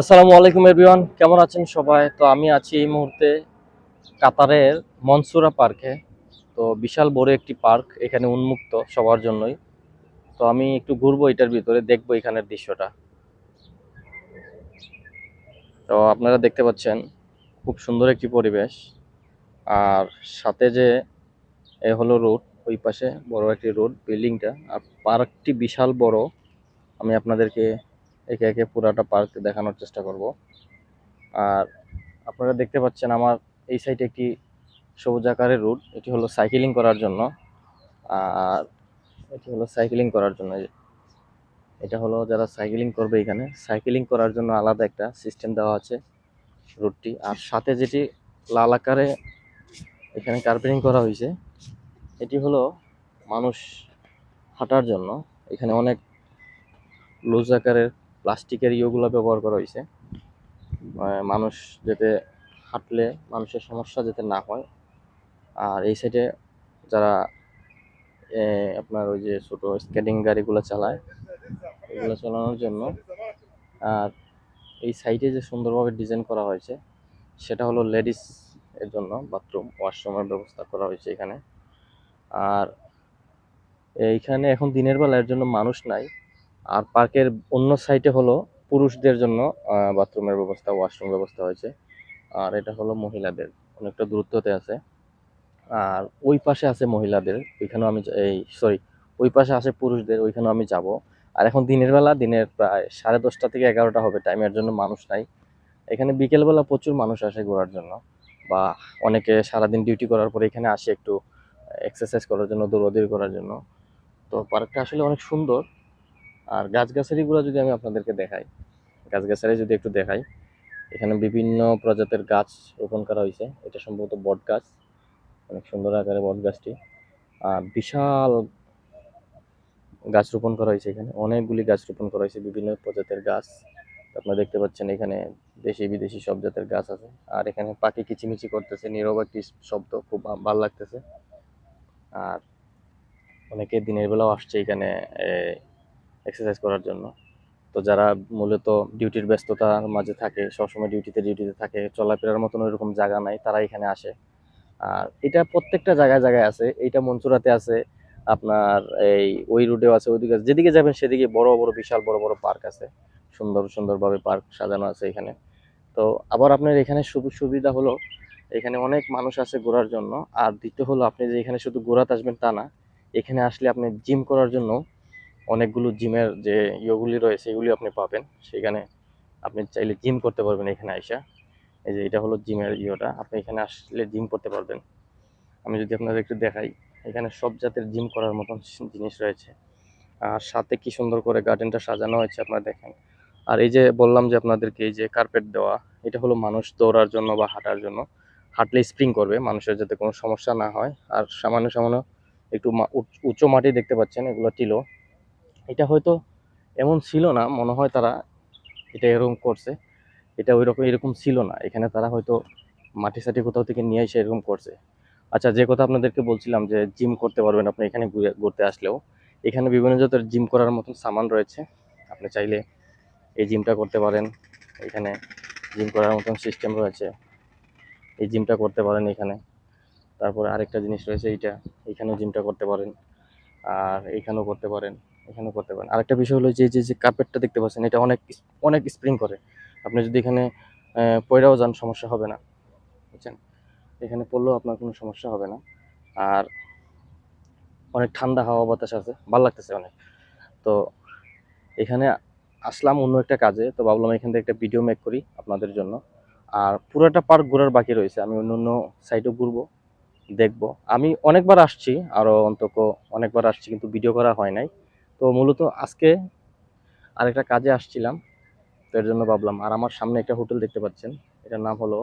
আসসালামু আলাইকুম এভরিওয়ান, কেমন আছেন সবাই? তো আমি আছি এই মুহূর্তে কাতারের মনসুরা পার্কে। তো বিশাল বড় একটি পার্ক এখানে উন্মুক্ত সবার জন্যই। তো আমি একটু ঘুরবো এটার ভিতরে, দেখব এখানের দৃশ্যটা। তো আপনারা দেখতে পাচ্ছেন, খুব সুন্দর একটি পরিবেশ। আর সাথে যে এ হলো রোড, ওই পাশে বড় একটি রোড, বিল্ডিংটা। আর পার্কটি বিশাল বড়। আমি আপনাদেরকে একে একে পুরাটা পার্ক দেখানোর চেষ্টা করব। আর আপনারা দেখতে পাচ্ছেন আমার এই সাইডে একটি সবুজ আকারের রুট এটি হলো সাইকেলিং করার জন্য। আর এটি হলো সাইকেলিং করার জন্য। এটা হলো যারা সাইকেলিং করবে এখানে সাইকেলিং করার জন্য আলাদা একটা সিস্টেম দেওয়া আছে রুটটি আর সাথে যেটি লাল আকারে এখানে কার্পেটিং করা হয়েছে, এটি হলো মানুষ হাঁটার জন্য। এখানে অনেক লুজ আকারের প্লাস্টিকের ইয়েগুলো ব্যবহার করা হয়েছে। মানুষ যাতে হাঁটলে মানুষের সমস্যা যাতে না হয়। আর এই সাইডে যারা আপনার ওই যে ছোটো স্কেটিং গাড়িগুলো চালায়, এগুলো চালানোর জন্য, আর এই সাইডে যে সুন্দরভাবে ডিজাইন করা হয়েছে, সেটা হলো লেডিস এর জন্য বাথরুম ওয়াশরুমের ব্যবস্থা করা হয়েছে এখানে। আর এইখানে এখন দিনের বেলা এর জন্য মানুষ নাই। আর পার্কের অন্য সাইডে হলো পুরুষদের জন্য বাথরুমের ব্যবস্থা ওয়াশরুম ব্যবস্থা হয়েছে। আর এটা হলো মহিলাদের, অনেকটা দূরত্বতে আছে। আর ওই পাশে আছে মহিলাদের, ওইখানেও আমি এই সরি ওই পাশে আছে পুরুষদের, ওইখানেও আমি যাব। আর এখন দিনের বেলা, দিনের প্রায় সাড়ে দশটা থেকে এগারোটা হবে টাইমের জন্য মানুষ নাই। এখানে বিকেলবেলা প্রচুর মানুষ আসে ঘোরার জন্য। বা অনেকে সারাদিন ডিউটি করার পরে এখানে আসে একটু এক্সারসাইজ করার জন্য, দৌড়াদৌড়ি করার জন্য। তো পার্কটা আসলে অনেক সুন্দর। আর গাছগাছালিগুলো যদি আমি আপনাদেরকে দেখাই, গাছগাছালি যদি একটু দেখাই, এখানে বিভিন্ন প্রজাতির গাছ রোপণ করা হয়েছে। এটা সম্ভবত বট গাছ, অনেক সুন্দর আকারে বট গাছটি। আর বিশাল গাছ রোপণ করা হয়েছে এখানে, অনেকগুলি গাছ রোপণ করা হয়েছে, বিভিন্ন প্রজাতির গাছ। আপনারা দেখতে পাচ্ছেন এখানে দেশি বিদেশি সব জাতের গাছ আছে। আর এখানে পাখি কিচিমিচি করতেছে, নীরব একটি শব্দ, খুব ভালো লাগতেছে। আর অনেকে দিনের বেলাও আসছে এখানে এক্সারসাইজ করার জন্য। তো যারা মূলত ডিউটির ব্যস্ততার মাঝে থাকে, সবসময় ডিউটিতে ডিউটিতে থাকে, চলাফেরার মতন ওইরকম জায়গা নাই, তারা এখানে আসে। আর এটা প্রত্যেকটা জায়গায় জায়গায় আছে। এইটা মঞ্চুরাতে আছে, আপনার এই ওই রুটেও আছে, ওইদিকে আছে। যেদিকে যাবেন সেদিকে বড় বড়, বিশাল, বড় বড় পার্ক আছে। সুন্দর, সুন্দরভাবে পার্ক সাজানো আছে এখানে। তো আবার আপনার এখানে সুবি- সুবিধা হলো, এখানে অনেক মানুষ আছে ঘোরার জন্য। আর দ্বিতীয় হলো, আপনি যে এখানে শুধু ঘোরাতে আসবেন তা না, এখানে আসলে আপনি জিম করার জন্য অনেকগুলো জিমের যে ইয়েগুলি রয়েছে এগুলি আপনি পাবেন। সেখানে আপনি চাইলে জিম করতে পারবেন এখানে আইসা। এই যে এটা হলো জিমের ইয়েটা। আপনি এখানে আসলে জিম করতে পারবেন। আমি যদি আপনাদের একটু দেখাই, এখানে সব জাতের জিম করার মতন জিনিস রয়েছে। আর সাথে কি সুন্দর করে গার্ডেনটা সাজানো হয়েছে আপনারা দেখেন। আর এই যে বললাম যে আপনাদেরকে এই যে কার্পেট দেওয়া, এটা হলো মানুষ দৌড়ার জন্য বা হাঁটার জন্য। হাঁটলে স্প্রিং করবে, মানুষের যাতে কোনো সমস্যা না হয়। আর সামান্য সামান্য একটু উঁচু মাটি দেখতে পাচ্ছেন, এগুলো টিলো। এটা হয়তো এমন ছিল না, মনে হয় তারা এটা এরকম করছে। এটা ওই রকম এরকম ছিল না। এখানে তারা হয়তো মাটি সাটি কোথাও থেকে নিয়ে এসে এরকম করছে। আচ্ছা যে কথা আপনাদেরকে বলছিলাম যে জিম করতে পারবেন আপনি এখানে ঘুরে, ঘুরতে আসলেও, এখানে বিভিন্ন জাতের জিম করার মতন সামান রয়েছে। আপনি চাইলে এই জিমটা করতে পারেন। এখানে জিম করার মতন সিস্টেম রয়েছে। এই জিমটা করতে পারেন এখানে। তারপরে আরেকটা জিনিস রয়েছে এইটা। এখানেও জিমটা করতে পারেন। আর এখানেও করতে পারেন, এখানেও করতে পারেন। আরেকটা বিষয় হলো যে যে যে কার্পেটটা দেখতে পাচ্ছেন, এটা অনেক অনেক স্প্রিং করে। আপনি যদি এখানে পড়েও যান, সমস্যা হবে না। বুঝছেন? এখানে পড়লেও আপনার কোনো সমস্যা হবে না। আর অনেক ঠান্ডা হাওয়া বাতাস আছে, ভালো লাগতেছে অনেক। তো এখানে আসলাম অন্য একটা কাজে, তো ভাবলাম এখান থেকে একটা ভিডিও মেক করি আপনাদের জন্য। আর পুরোটা পার্ক ঘোরার বাকি রয়েছে, আমি অন্য অন্য সাইডও ঘুরবো। দেখব। আমি অনেকবার আসছি আরও অন্তত অনেকবার আসছি, কিন্তু ভিডিও করা হয় নাই। তো মূলত আজকে আরেকটা কাজে আসছিলাম, তো এর জন্য ভাবলাম, আর আমার সামনে একটা হোটেল দেখতে পাচ্ছেন। এটার নাম হলো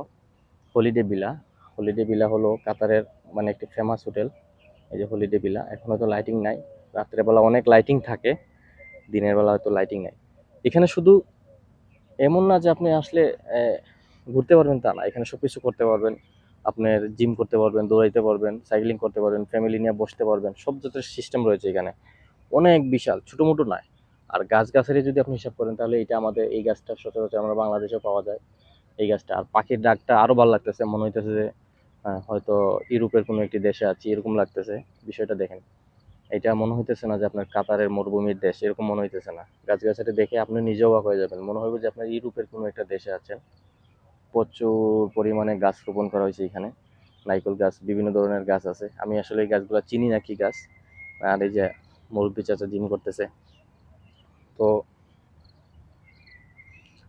হলিডে বিলা হলিডে বিলা হলো কাতারের মানে একটি ফেমাস হোটেল। এই যে হলিডে বিলা এখন হয়তো লাইটিং নাই। রাত্রেবেলা অনেক লাইটিং থাকে, দিনের বেলা হয়তো লাইটিং নাই। এখানে শুধু এমন না যে আপনি আসলে ঘুরতে পারবেন তা না, এখানে সব কিছু করতে পারবেন। আপনার জিম করতে পারবেন, দৌড়াইতে পারবেন, সাইক্লিং করতে পারবেন ফ্যামিলি নিয়ে বসতে পারবেন, সব জাতের সিস্টেম রয়েছে এখানে। অনেক বিশাল ছোটো মোটো নয়। আর গাছগাছালি যদি আপনি হিসাব করেন, তাহলে এটা আমাদের এই গাছটা সচরাচর আমরা বাংলাদেশেও পাওয়া যায়, এই গাছটা। আর পাখির ডাকটা আরও ভালো লাগতেছে, মনে হইতেছে যে হয়তো ইউরোপের কোনো একটি দেশে আছি, এরকম লাগতেছে। বিষয়টা দেখেন, এটা মনে হইতেছে না যে আপনার কাতারের মরুভূমির দেশ, এরকম মনে হইতেছে না। গাছগাছালি দেখে আপনি নিজেও অবাক হয়ে যাবেন। মনে হবে যে আপনার ইউরোপের কোনো একটা দেশে আছেন। প্রচুর পরিমাণে গাছ রোপণ করা হয়েছে এখানে। নাইকল গাছ, বিভিন্ন ধরনের গাছ আছে। আমি আসলে এই গাছগুলো চিনি না কি গাছ। আর এই যে মুরব্বী চাচা জিম করতেছে। তো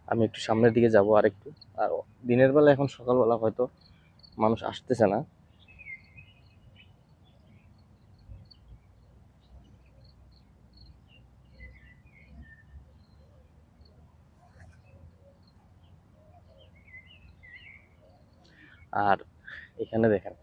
আমি একটু সামনের দিকে যাব আর একটু আর দিনের বেলা এখন সকালবেলা হয়তো মানুষ আসতেছে না। আর এখানে দেখেন